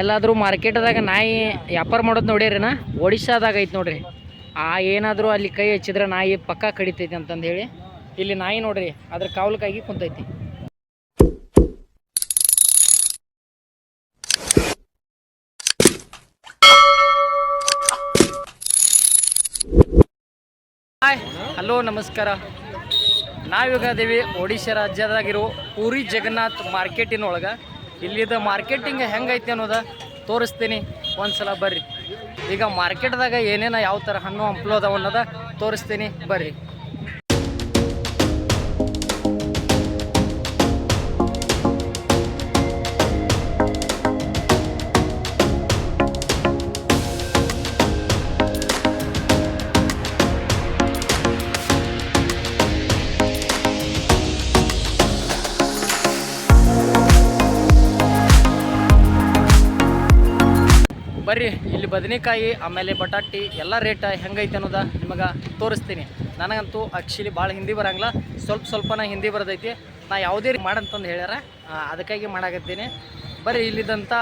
ಎಲ್ಲಾದರೂ ಮಾರ್ಕೆಟ್ದಾಗ ನಾಯಿ ವ್ಯಾಪಾರ ಮಾಡೋದು ನೋಡ್ಯಾರಿನ ಒಡಿಶಾದಾಗ ಐತೆ ನೋಡ್ರಿ. ಆ ಏನಾದರೂ ಅಲ್ಲಿ ಕೈ ಹಚ್ಚಿದ್ರೆ ನಾಯಿ ಪಕ್ಕ ಕಡಿತೈತಿ ಅಂತಂದು ಹೇಳಿ ಇಲ್ಲಿ ನಾಯಿ ನೋಡ್ರಿ, ಅದ್ರ ಕಾವಲಕ್ಕಾಗಿ ಕುಂತೈತಿ. ಹಾಯ್ ಹಲೋ, ನಮಸ್ಕಾರ. ನಾವೀಗ ಅದೇವಿ ಒಡಿಶಾ ರಾಜ್ಯದಾಗಿರೋ ಪೂರಿ ಜಗನ್ನಾಥ್ ಮಾರ್ಕೆಟಿನೊಳಗೆ. ಇಲ್ಲಿದ ಮಾರ್ಕೆಟಿಂಗ್ ಹೆಂಗೈತಿ ಅನ್ನೋದ ತೋರಿಸ್ತೀನಿ. ಒಂದ್ಸಲ ಬರ್ರಿ. ಈಗ ಮಾರ್ಕೆಟ್ದಾಗ ಏನೇನು ಯಾವ ಥರ ಹಣ್ಣು ಹಂಪ್ಲು ಅದಾವ ಅನ್ನೋದ ತೋರಿಸ್ತೀನಿ. ಬರ್ರಿ. ಬರ್ರಿ, ಇಲ್ಲಿ ಬದನೆಕಾಯಿ, ಆಮೇಲೆ ಬಟಾಟಿ, ಎಲ್ಲ ರೇಟ್ ಹೆಂಗೈತೆ ಅನ್ನೋದ ನಿಮಗೆ ತೋರಿಸ್ತೀನಿ. ನನಗಂತೂ ಆ್ಯಕ್ಚುಲಿ ಭಾಳ ಹಿಂದಿ ಬರಂಗಿಲ್ಲ. ಸ್ವಲ್ಪ ಸ್ವಲ್ಪನ ಹಿಂದಿ ಬರೋದೈತಿ ನಾ ಯಾವುದೇ ರೀತಿ ಮಾಡಂತಂದು ಹೇಳ್ಯಾರ. ಅದಕ್ಕಾಗಿ ಮಾಡಾಕತ್ತೀನಿ. ಬರ್ರಿ ಇಲ್ಲಿದ್ದಂಥ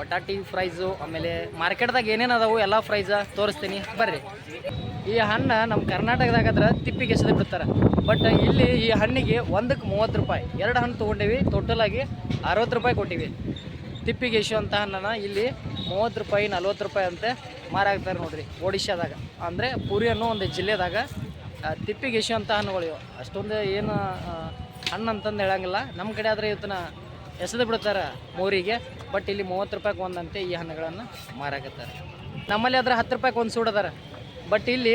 ಬಟಾಟಿ ಫ್ರೈಸು ಆಮೇಲೆ ಮಾರ್ಕೆಟ್ದಾಗ ಏನೇನು ಅದಾವು ಎಲ್ಲ ಫ್ರೈಸ ತೋರಿಸ್ತೀನಿ. ಬರ್ರಿ. ಈ ಹಣ್ಣು ನಮ್ಮ ಕರ್ನಾಟಕದಾಗಾದ್ರೆ ತಿಪ್ಪಿಗೆ ಎಸೆದು ಬಿಡ್ತಾರೆ. ಬಟ್ ಇಲ್ಲಿ ಈ ಹಣ್ಣಿಗೆ ಒಂದಕ್ಕೆ ಮೂವತ್ತು ರೂಪಾಯಿ. ಎರಡು ಹಣ್ಣು ತೊಗೊಂಡೀವಿ. ಟೋಟಲಾಗಿ ಅರವತ್ತು ರೂಪಾಯಿ ಕೊಟ್ಟಿವಿ. ತಿಪ್ಪಿಗೆ ಎಸೆಯುವಂಥ ಹಣ್ಣನ್ನು ಇಲ್ಲಿ ಮೂವತ್ತು ರೂಪಾಯಿ, ನಲ್ವತ್ತು ರೂಪಾಯಿ ಅಂತೆ ಮಾರಾಗ್ತಾರೆ ನೋಡ್ರಿ ಒಡಿಶಾದಾಗ. ಅಂದರೆ ಪುರಿ ಅನ್ನೋ ಒಂದು ಜಿಲ್ಲೆದಾಗ ತಿಪ್ಪಿ ತಿಪ್ಪಿಗೆ ಎಸೆಯುವಂಥ ಹಣ್ಣುಗಳು ಇವು. ಅಷ್ಟೊಂದು ಏನು ಹಣ್ಣು ಅಂತಂದು ಹೇಳಂಗಿಲ್ಲ. ನಮ್ಮ ಕಡೆ ಆದರೆ ಇವತ್ತನ್ನ ಎಸೆದು ಬಿಡ್ತಾರೆ ಮೋರಿಗೆ. ಬಟ್ ಇಲ್ಲಿ ಮೂವತ್ತು ರೂಪಾಯಿಗೆ ಒಂದಂತೆ ಈ ಹಣ್ಣುಗಳನ್ನು ಮಾರಾಕತ್ತಾರೆ ನಮ್ಮಲ್ಲಿ ಆದ್ರೆ ಹತ್ತು ರೂಪಾಯಿಗೆ ಒಂದು ಸೂಡದಾರ ಬಟ್ ಇಲ್ಲಿ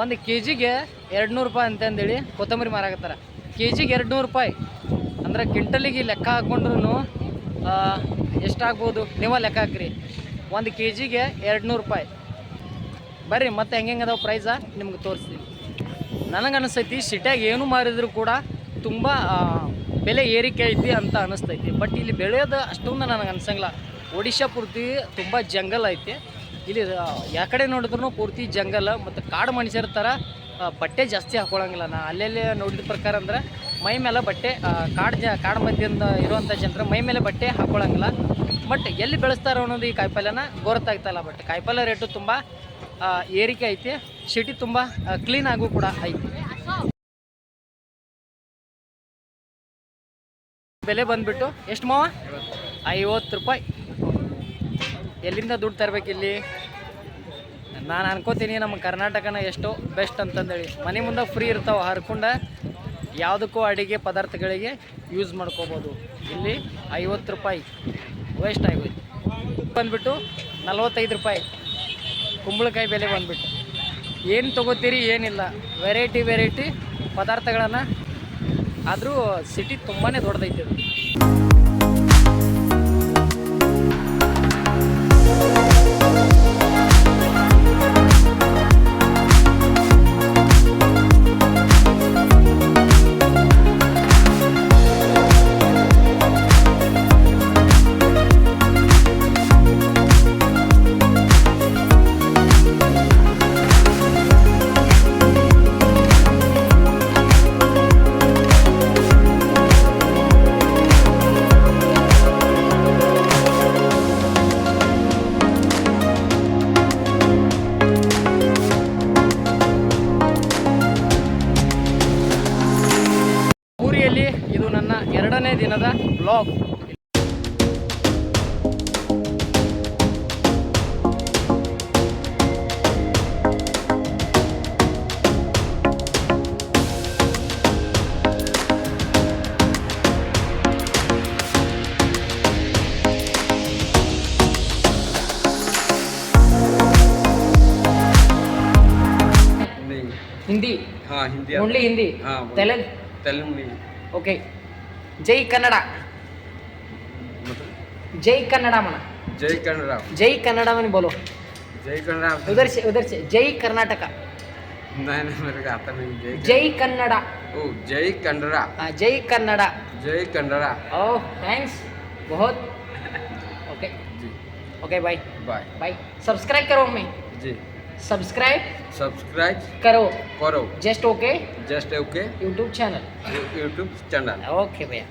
ಒಂದು ಕೆ ಜಿಗೆ ಎರಡು ನೂರು ರೂಪಾಯಿ ಅಂತಂದೇಳಿ ಕೊತ್ತಂಬರಿ ಮಾರಾಕತ್ತಾರೆ ಕೆ ಜಿಗೆ ಎರಡು ನೂರು ರೂಪಾಯಿ. ಅಂದ್ರೆ ಕ್ವಿಂಟಲಿಗೆ ಲೆಕ್ಕ ಹಾಕ್ಕೊಂಡ್ರೂ ಎಷ್ಟಾಗ್ಬೋದು? ನೀವೇ ಲೆಕ್ಕ ಹಾಕ್ರಿ. ಒಂದು ಕೆ ಜಿಗೆ ಎರಡು ನೂರು ರೂಪಾಯಿ. ಬರ್ರಿ, ಮತ್ತೆ ಹೆಂಗೆ ಅದಾವ ಪ್ರೈಸ ನಿಮ್ಗೆ ತೋರಿಸ್ತೀನಿ. ನನಗೆ ಅನಿಸ್ತೈತಿ ಸಿಟ್ಯಾಗ ಏನು ಮಾರಿದ್ರು ಕೂಡ ತುಂಬ ಬೆಲೆ ಏರಿಕೆ ಐತಿ ಅಂತ ಅನಿಸ್ತೈತಿ. ಬಟ್ ಇಲ್ಲಿ ಬೆಳೆಯೋದು ಅಷ್ಟೊಂದು ನನಗೆ ಅನ್ಸಂಗಿಲ್ಲ. ಒಡಿಶಾ ಪೂರ್ತಿ ತುಂಬ ಜಂಗಲ್ ಐತಿ. ಇಲ್ಲಿ ಯಾವ ಕಡೆ ನೋಡಿದ್ರು ಪೂರ್ತಿ ಜಂಗಲ್. ಮತ್ತು ಕಾಡು ಮನುಷ್ಯರ ಥರ ಬಟ್ಟೆ ಜಾಸ್ತಿ ಹಾಕೊಳ್ಳಂಗಿಲ್ಲ ನಾ ಅಲ್ಲೆಲ್ಲಿ ನೋಡಿದ ಪ್ರಕಾರ ಅಂದರೆ ಮೈ ಮೇಲೆ ಬಟ್ಟೆ ಕಾಡು ಜ, ಕಾಡು ಮಧ್ಯದಿಂದ ಇರುವಂಥ ಜನರು ಮೈ ಮೇಲೆ ಬಟ್ಟೆ ಹಾಕೊಳಂಗಿಲ್ಲ. ಬಟ್ ಎಲ್ಲಿ ಬೆಳೆಸ್ತಾರೋ ಅನ್ನೋದು ಈ ಕಾಯಿಪಲ್ಯನ ಗೊತ್ತಾಗ್ತಾಯಿಲ್ಲ ಬಟ್ ಕಾಯಿಪಲ್ಯ ರೇಟು ತುಂಬ ಏರಿಕೆ ಐತಿ. ಸಿಟಿ ತುಂಬ ಕ್ಲೀನ್ ಆಗೂ ಕೂಡ ಐತಿ. ಬೆಲೆ ಬಂದ್ಬಿಟ್ಟು ಎಷ್ಟು ಮಾವ? ಐವತ್ತು ರೂಪಾಯಿ. ಎಲ್ಲಿಂದ ದುಡ್ಡು ತರಬೇಕು ಇಲ್ಲಿ? ನಾನು ಅನ್ಕೋತೀನಿ ನಮ್ಮ ಕರ್ನಾಟಕನ ಎಷ್ಟೋ ಬೆಸ್ಟ್ ಅಂತಂದೇಳಿ. ಮನೆ ಮುಂದೆ ಫ್ರೀ ಇರ್ತಾವೆ ಹರ್ಕೊಂಡು. ಯಾವುದಕ್ಕೂ ಅಡುಗೆ ಪದಾರ್ಥಗಳಿಗೆ ಯೂಸ್ ಮಾಡ್ಕೋಬೋದು. ಇಲ್ಲಿ ಐವತ್ತು ರೂಪಾಯಿ. ವೇಸ್ಟ್ ಆಗೋಯ್ತು. ಬಂದ್ಬಿಟ್ಟು ನಲ್ವತ್ತೈದು ರೂಪಾಯಿ. ಕುಂಬಳಕಾಯಿ ಬೆಲೆ ಬಂದ್ಬಿಟ್ಟು. ಏನು ತೊಗೋತೀರಿ, ಏನಿಲ್ಲ. ವೆರೈಟಿ ವೆರೈಟಿ ಪದಾರ್ಥಗಳನ್ನು ಆದರೂ ಸಿಟಿ ತುಂಬಾ ದೊಡ್ಡದೈತೆ ಎರಡನೇ ದಿನದ ಬ್ಲಾಗ್ नहीं ಹಿಂದಿ हाँ हिंदी ಓನ್ಲಿ ಹಿಂದಿ हाँ, बोलो। ತೆಲುಗು तेलुगु नहीं ಓಕೆ ಜೈ ಕನ್ನಡ मतलब ಜೈ ಕನ್ನಡ ಮನ जय कन्नड़ा जय कन्नड़ा में बोलो जय कन्नड़ा उधर से उधर से जय कर्नाटक नहीं नहीं मेरे को आता नहीं जय जय कन्नड़ा ओ जय कन्नड़ा हाँ, जय कन्नड़ा जय कन्नड़ा ओह थैंक्स बहुत ओके जी okay bye bye bye subscribe करो हमें जी सब्सक्राइब सब्सक्राइब करो करो just okay just okay YouTube channel YouTube channel okay भैया